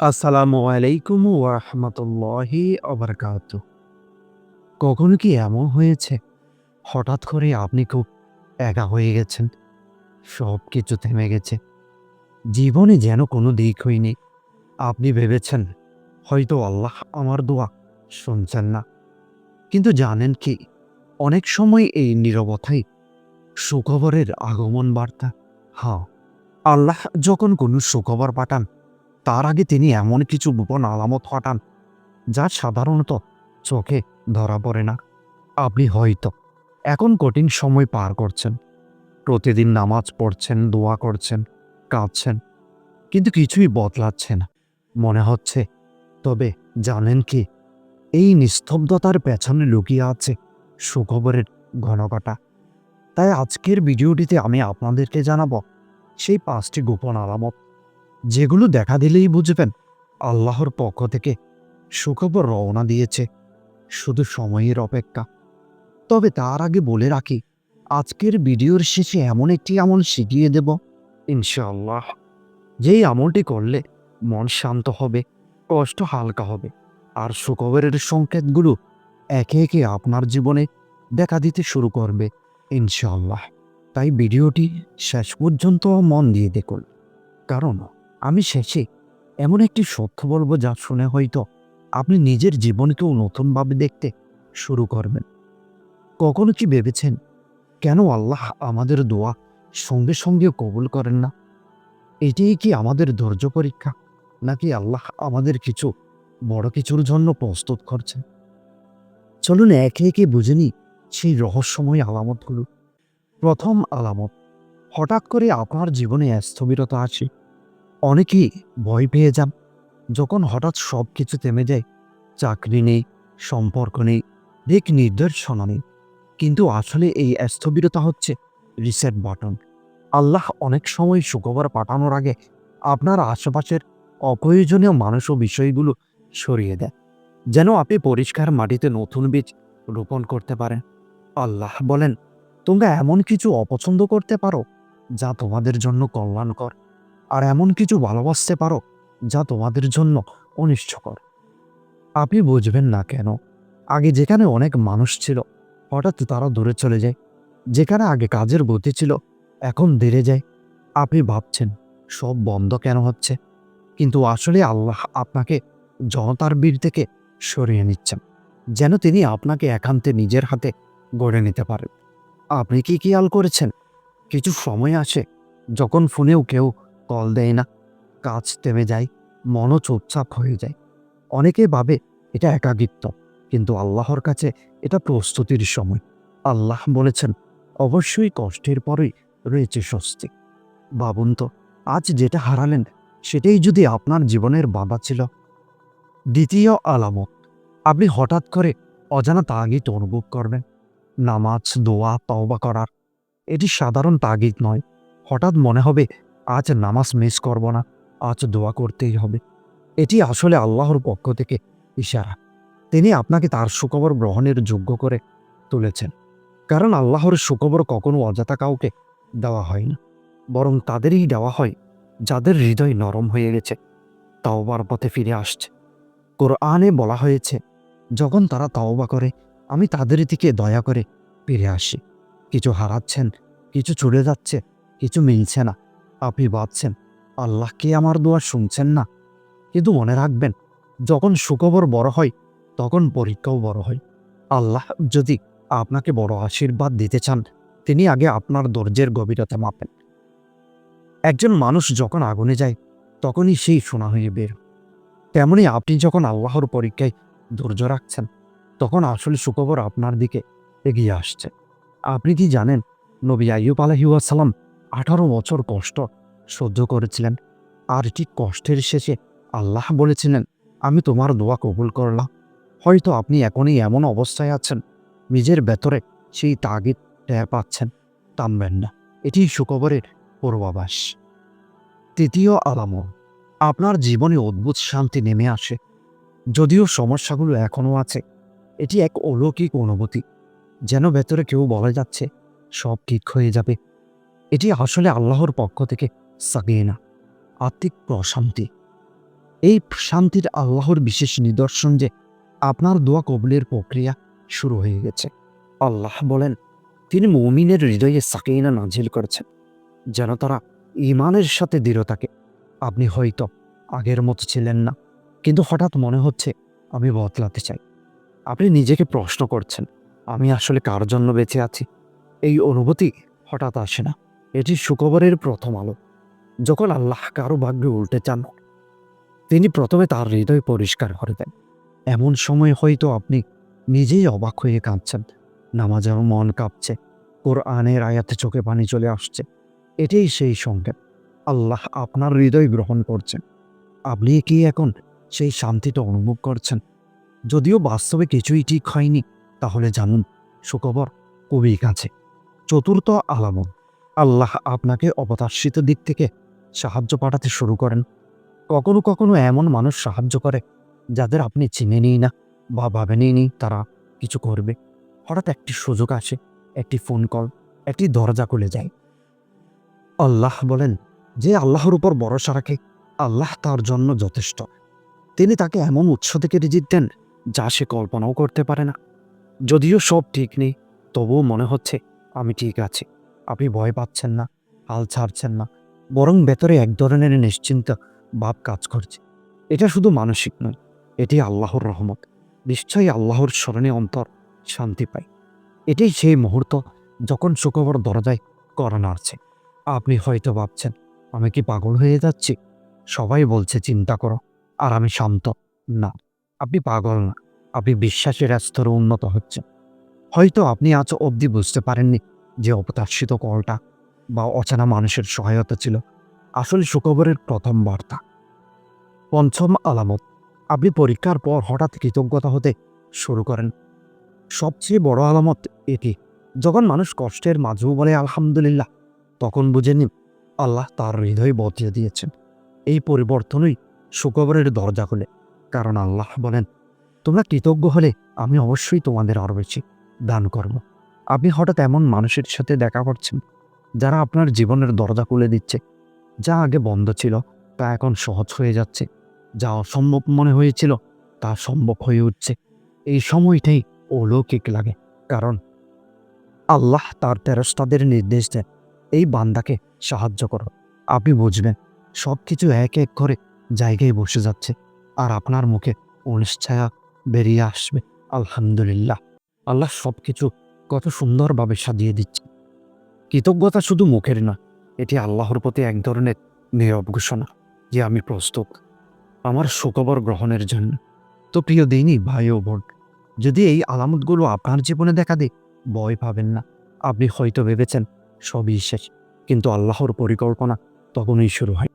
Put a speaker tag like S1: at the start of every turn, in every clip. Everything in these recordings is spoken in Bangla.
S1: আসসালামু আলাইকুম ওরহমতুল্লাহি অবরকাত কখনো কি এমন হয়েছে? হঠাৎ করে আপনি খুব একা হয়ে গেছেন। সব কিছু থেমে গেছে। জীবনে যেন কোনো দিক হয়নি। আপনি ভেবেছেন, হয়তো আল্লাহ আমার দোয়া শুনছেন না। কিন্তু জানেন কি, অনেক সময় এই নীরবতাই সুখবরের আগমন বার্তা। হ্যাঁ আল্লাহ যখন কোনো সুখবর পাঠান তার আগে তিনি এমন কিছু গোপন আলামত ঘটান যা সাধারণত চোখে ধরা পড়ে না। আপনি হয়তো এখন কঠিন সময় পার করছেন, প্রতিদিন নামাজ পড়ছেন, দোয়া করছেন, কাঁদছেন, কিন্তু কিছুই বদলাচ্ছে না। মনে হচ্ছে, তবে জানেন কি, এই নিস্তব্ধতার পেছনে লুকিয়ে আছে সুখবরের ঘনঘটা তাই আজকের ভিডিওটিতে আমি আপনাদেরকে জানাব, সেই পাঁচটি গোপন আলামত যেগুলো দেখা দিলেই বুঝবেন, আল্লাহর পক্ষ থেকে সুখবর রওনা দিয়েছে, শুধু সময়ের অপেক্ষা। তবে তার আগে বলে রাখি, আজকের ভিডিওর শেষে এমন একটি আমল শিখিয়ে দেব, ইনশাআল্লাহ। যেই আমলটি করলে মন শান্ত হবে, কষ্ট হালকা হবে, আর সুখবরের সংকেতগুলো একে একে আপনার জীবনে দেখা দিতে শুরু করবে, ইনশাআল্লাহ। তাই ভিডিওটি শেষ পর্যন্ত মন দিয়ে দেখুন, কারণ আমি শেষে এমন একটি সত্য বলব যা শুনে হয়তো আপনি নিজের জীবনকেও নতুনভাবে দেখতে শুরু করবেন। কখনো কি ভেবেছেন, কেন আল্লাহ আমাদের দোয়া সঙ্গে সঙ্গে কবুল করেন না? এটাই কি আমাদের ধৈর্য পরীক্ষা, নাকি আল্লাহ আমাদের কিছু বড় কিছুর জন্য প্রস্তুত করছেন? চলুন একে একে বুঝে নিই সেই রহস্যময় আলামতগুলো। প্রথম আলামত, হঠাৎ করে আপনার জীবনে স্থবিরতা আসে। অনেকেই ভয় পেয়ে যান। যখন হঠাৎ সব কিছু থেমে যায়, চাকরি নেই, সম্পর্ক নেই, দিক নির্দেশনা নেই। কিন্তু আসলে এই স্থবিরতা হচ্ছে রিসেট বাটন আল্লাহ অনেক সময় সুখবর পাঠানোর আগে আপনার আশেপাশের অপ্রয়োজনীয় মানুষ ও বিষয়গুলো সরিয়ে দেয়, যেন আপনি পরিষ্কার মাটিতে নতুন বীজ রোপণ করতে পারেন। আল্লাহ বলেন, তোমরা এমন কিছু অপছন্দ করতে পারো, যা তোমাদের জন্য কল্যাণকর। আর এমন কিছু ভালোবাসতে পারো যা তোমাদের জন্য অনিষ্টকর। আপনি বুঝবেন না কেন, আগে যেখানে অনেক মানুষ ছিল, হঠাৎ তারা দূরে চলে যায়, যেখানে আগে কাজের গতি ছিল, এখন ধীরে যায়। আপনি ভাবছেন, সব বন্ধ কেন হচ্ছে? কিন্তু আসলে আল্লাহ আপনাকে জনতার বীর থেকে সরিয়ে নিচ্ছেন, যেন তিনি আপনাকে একান্তে নিজের হাতে গড়ে নিতে পারেন। আপনি কি খেয়াল করেছেন? কিছু সময় আসে, যখন ফোনেও কেউ কল দেয় না। কাজ থেমে যায়, মনও চুপচাপ হয়ে যায়। অনেকে ভাবে এটা একাকিত্ব, কিন্তু আল্লাহর কাছে এটা প্রস্তুতির সময়। আল্লাহ বলেছেন, অবশ্যই কষ্টের পরেই রয়েছে স্বস্তি। ভাবুন তো, আজ যেটা হারালেন, সেটাই যদি আপনার জীবনের বাধা ছিল। দ্বিতীয় আলামত, আপনি হঠাৎ করে অজানা তাগিদ অনুভব করবেন। নামাজ, দোয়া, তওবা করার, এটি সাধারণ তাগিদ নয়। হঠাৎ মনে হবে আজ নামাজ মিস করব না, আজ দোয়া করতেই হবে। এটি আসলে আল্লাহর পক্ষ থেকে ইশারা। তিনি আপনাকে তার সুখবর গ্রহণের যোগ্য করে তুলেছেন। কারণ আল্লাহর সুখবর কখনো অযথা কাউকে দেওয়া হয় না। বরং তাদেরই দেওয়া হয়, যাদের হৃদয় নরম হয়ে গেছে, তাওবার পথে ফিরে আসছে। কোরআনে বলা হয়েছে, যখন তারা তাওবা করে, আমি তাদের দিকে দয়া করে ফিরে আসি। কিছু হারাচ্ছেন, কিছু চলে যাচ্ছে, কিছু মিলছে না। আপনি ভাবছেন আল্লাহ কি আমার দোয়া শুনছেন না। কিন্তু মনে রাখবেন, যখন সুখবর বড় হয়, তখন পরীক্ষাও বড় হয়। আল্লাহ যদি আপনাকে বড় আশীর্বাদ দিতে চান, তিনি আগে আপনার ধৈর্যের গভীরতা মাপেন। একজন মানুষ যখন আগুনে যায়, তখনই সেই সোনা হয়ে বের তেমনি আপনি যখন আল্লাহর পরীক্ষায় ধৈর্য রাখছেন, তখন আসলে সুখবর আপনার দিকে এগিয়ে আসছে। আপনি কি জানেন, নবী আইয়ুব আলহিউসালাম আঠারো বছর কষ্ট সহ্য করেছিলেন। আর ঠিক কষ্টের শেষে আল্লাহ বলেছিলেন, আমি তোমার দোয়া কবুল করলাম। হয়তো আপনি এখনই এমন অবস্থায় আছেন, নিজের ভেতরে সেই তাগিদ টের পাচ্ছেন থামবেন না। এটি সুখবরের পূর্বাভাস। তৃতীয় আলামত, আপনার জীবনে অদ্ভুত শান্তি নেমে আসে। যদিও সমস্যাগুলো এখনও আছে, এটি এক অলৌকিক অনুভূতি, যেন ভেতরে কেউ বলা যাচ্ছে, সব ঠিক হয়ে যাবে। এটি আসলে আল্লাহর পক্ষ থেকে সাকিয়ে না আত্মিক প্রশান্তি। এই শান্তির আল্লাহর বিশেষ নিদর্শন যে আপনার দোয়া কবুলের প্রক্রিয়া শুরু হয়ে গেছে। আল্লাহ বলেন, তিনি মৌমিনের হৃদয়ে সাকিনা নাজিল করেছেন, যেন তারা ইমানের সাথে দৃঢ় থাকে। আপনি হয়তো আগের মতো ছিলেন না, কিন্তু হঠাৎ মনে হচ্ছে আমি বদলাতে চাই। আপনি নিজেকে প্রশ্ন করছেন, আমি আসলে কার জন্য বেঁচে আছি? এই অনুভূতি হঠাৎ আসে না। এটি সুখবরের প্রথম আলো। যখন আল্লাহ কারও ভাগ্যে উল্টে চান, তিনি প্রথমে তার হৃদয় পরিষ্কার করে দেন। এমন সময় হয়তো আপনি নিজেই অবাক হয়ে কাঁদছেন। নামাজের মন কাঁপছে। কোরআনের আয়াতে চোখে পানি চলে আসছে। এটাই সেই সংকেত। আল্লাহ আপনার হৃদয় গ্রহণ করছেন। আপনি কি এখন সেই শান্তিটা অনুভব করছেন? যদিও বাস্তবে কিছুই ঠিক হয়নি, তাহলে জানুন, সুখবর খুবই কাছে। চতুর্থ আলামত। আল্লাহ আপনাকে অপতার্শিত দিক থেকে সাহায্য পাঠাতে শুরু করেন। কখনো কখনো এমন মানুষ সাহায্য করে, যাদের আপনি চিনেনই না বা ভাবেনই নি তারা কিছু করবে। হঠাৎ একটি সুযোগ আসে, একটি ফোন কল একটি দরজা খুলে যায়। আল্লাহ বলেন, যে আল্লাহর উপর ভরসা রাখে, আল্লাহ তার জন্য যথেষ্ট। তিনি তাকে এমন উৎস থেকে রিজিক দেন, যা সে কল্পনাও করতে পারে না। যদিও সব ঠিক নেই, তবুও মনে হচ্ছে, আমি ঠিক আছি। আপনি ভয় পাচ্ছেন না, হাল ছাড়ছেন না। বরং ভেতরে এক ধরনের নিশ্চিন্ত ভাব কাজ করছে। এটা শুধু মানসিক নয়, এটি আল্লাহর রহমত। নিশ্চয়ই আল্লাহর স্মরণে অন্তর শান্তি পায়। এটাই সেই মুহূর্ত যখন সুখবর দরজায় করা নাড়ছে আপনি হয়তো ভাবছেন, আমি কি পাগল হয়ে যাচ্ছি? সবাই বলছে, চিন্তা করো, আর আমি শান্ত না। আপনি পাগল না, আপনি বিশ্বাসের স্তরে উন্নত হচ্ছেন। হয়তো আপনি আজ অবধি বুঝতে পারেননি যে অপতার্শিত কলটা বা অচেনা মানুষের সহায়তা ছিল, আসলে সুখবরের প্রথম বার্তা। পঞ্চম আলামত, আপনি পরীক্ষার পর হঠাৎ কৃতজ্ঞতা হতে শুরু করেন। সবচেয়ে বড় আলামত এটি, যখন মানুষ কষ্টের মাঝেও বলে, আলহামদুলিল্লাহ, তখন বুঝে নিন, আল্লাহ তার হৃদয় বদলে দিয়েছেন। এই পরিবর্তনই সুখবরের দরজা খুলে, কারণ আল্লাহ বলেন, তোমরা কৃতজ্ঞ হলে আমি অবশ্যই তোমাদের আরও বেশি দান করব আপনি হঠাৎ এমন মানুষের সাথে দেখা করছেন, যারা আপনার জীবনের দরজা খুলে দিচ্ছে, যা আগে বন্ধ ছিল, তা এখন সহজ হয়ে যাচ্ছে, যা অসম্ভব মনে হয়েছিল, তা সম্ভব হয়ে উঠছে। এই সময়টাই অলৌকিক লাগে, কারণ আল্লাহ তার তেরস্তাদের নির্দেশ দেন, এই বান্দাকে সাহায্য করো। আপনি বুঝবেন সব কিছু এক এক করে জায়গায় বসে যাচ্ছে, আর আপনার মুখে অনিশ্চয়া বেরিয়ে আসবে, আলহামদুলিল্লাহ। আল্লাহ সব কিছু কত সুন্দরভাবে সাজিয়ে দিচ্ছে। কৃতজ্ঞতা শুধু মুখের না, এটি আল্লাহর প্রতি এক ধরনের নীরব ঘোষণা যে আমি প্রস্তুত আমার সুখবর গ্রহণের জন্য। তো প্রিয় দিনই ভাই ও বোন, যদি এই আলামতগুলো আপনার জীবনে দেখা দেয়, ভয় পাবেন না। আপনি হয়তো ভেবেছেন, সবই শেষ, কিন্তু আল্লাহর পরিকল্পনা তখনই শুরু হয়।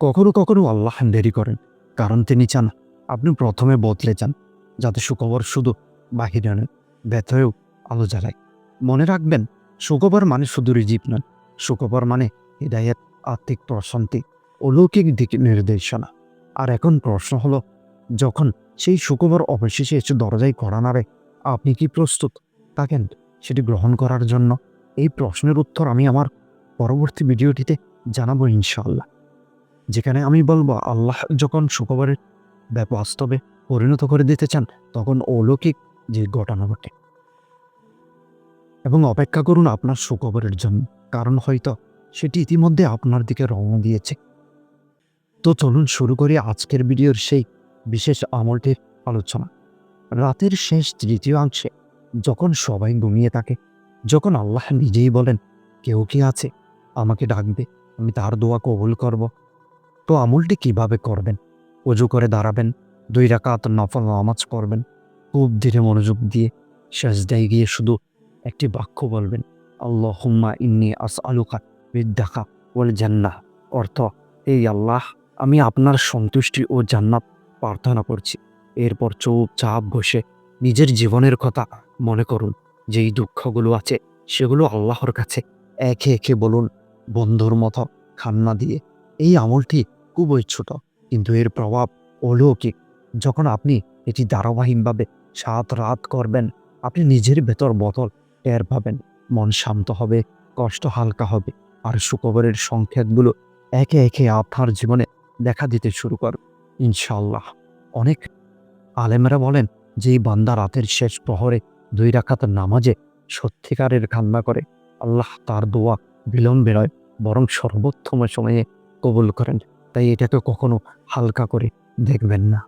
S1: কখনো কখনো আল্লাহ দেরি করেন, কারণ তিনি চান আপনি প্রথমে বদলে যান, যাতে সুখবর শুধু বাহিরে নয় ব্যথেও আলো জ্বালায় মনে রাখবেন, সুখবর মানে শুধু রিজিপ নয়। সুখবর মানে হৃদায়ত আর্থিক প্রশান্তি, অলৌকিক দিক নির্দেশনা। আর এখন প্রশ্ন হলো, যখন সেই সুখবর অবশেষে এসে দরজায় করা নাড়ে, আপনি কি প্রস্তুত? থাকেন সেটি গ্রহণ করার জন্য এই প্রশ্নের উত্তর আমি আমার পরবর্তী ভিডিওটিতে জানাব ইনশাআল্লাহ। যেখানে আমি বলব, আল্লাহ যখন সুখবরের বাস্তবে পরিণত করে দিতে চান, তখন অলৌকিক যে ঘটনা ঘটে এবং অপেক্ষা করুন আপনার সুখবরের জন্য। কারণ হয়তো সেটি ইতিমধ্যে আপনার দিকে রওনা দিয়েছে। তো চলুন শুরু করি আজকের ভিডিওর সেই বিশেষ আমলটির আলোচনা। রাতের শেষ তৃতীয় অংশে যখন সবাই ঘুমিয়ে থাকে, যখন আল্লাহ নিজেই বলেন, কেউ কি আছে? আমাকে ডাকবে, আমি তার দোয়া কবুল করব। তো আমলটি কীভাবে করবেন? অজু করে দাঁড়াবেন, দুই রাকাত নফল নামাজ করবেন খুব ধীরে মনোযোগ দিয়ে শেষদায় গিয়ে শুধু একটি বাক্য বলবেন আল্লাহ হুম্মা ইন্নি আস আলুকা বিদ্যাকা বলে জান্নাহ। অর্থ, এই আল্লাহ, আমি আপনার সন্তুষ্টি ও জান্নাত প্রার্থনা করছি। এরপর চুপচাপ বসে নিজের জীবনের কথা মনে করুন। যেই দুঃখগুলো আছে, সেগুলো আল্লাহর কাছে একে একে বলুন। বন্ধুর মতো খান্না দিয়ে এই আমলটি খুবই ছোট কিন্তু এর প্রভাব অলৌকিক। যখন আপনি এটি ধারাবাহিকভাবে সাত রাত করবেন, আপনি নিজের ভেতর বোতল টের পাবেন। মন শান্ত হবে, কষ্ট হালকা হবে, আর সুখবরের সংকেতগুলো একে একে আপনার জীবনে দেখা দিতে শুরু করবে। ইনশাল্লাহ অনেক আলেমরা বলেন যে বান্দা রাতের শেষ প্রহরে দুই রাখাত নামাজে সত্যিকারের কান্না করে। আল্লাহ তার দোয়া বিলম্বে নয়, বরং সর্বোত্তম সময়ে কবুল করেন। তাই এটাকে কখনো হালকা করে দেখবেন না।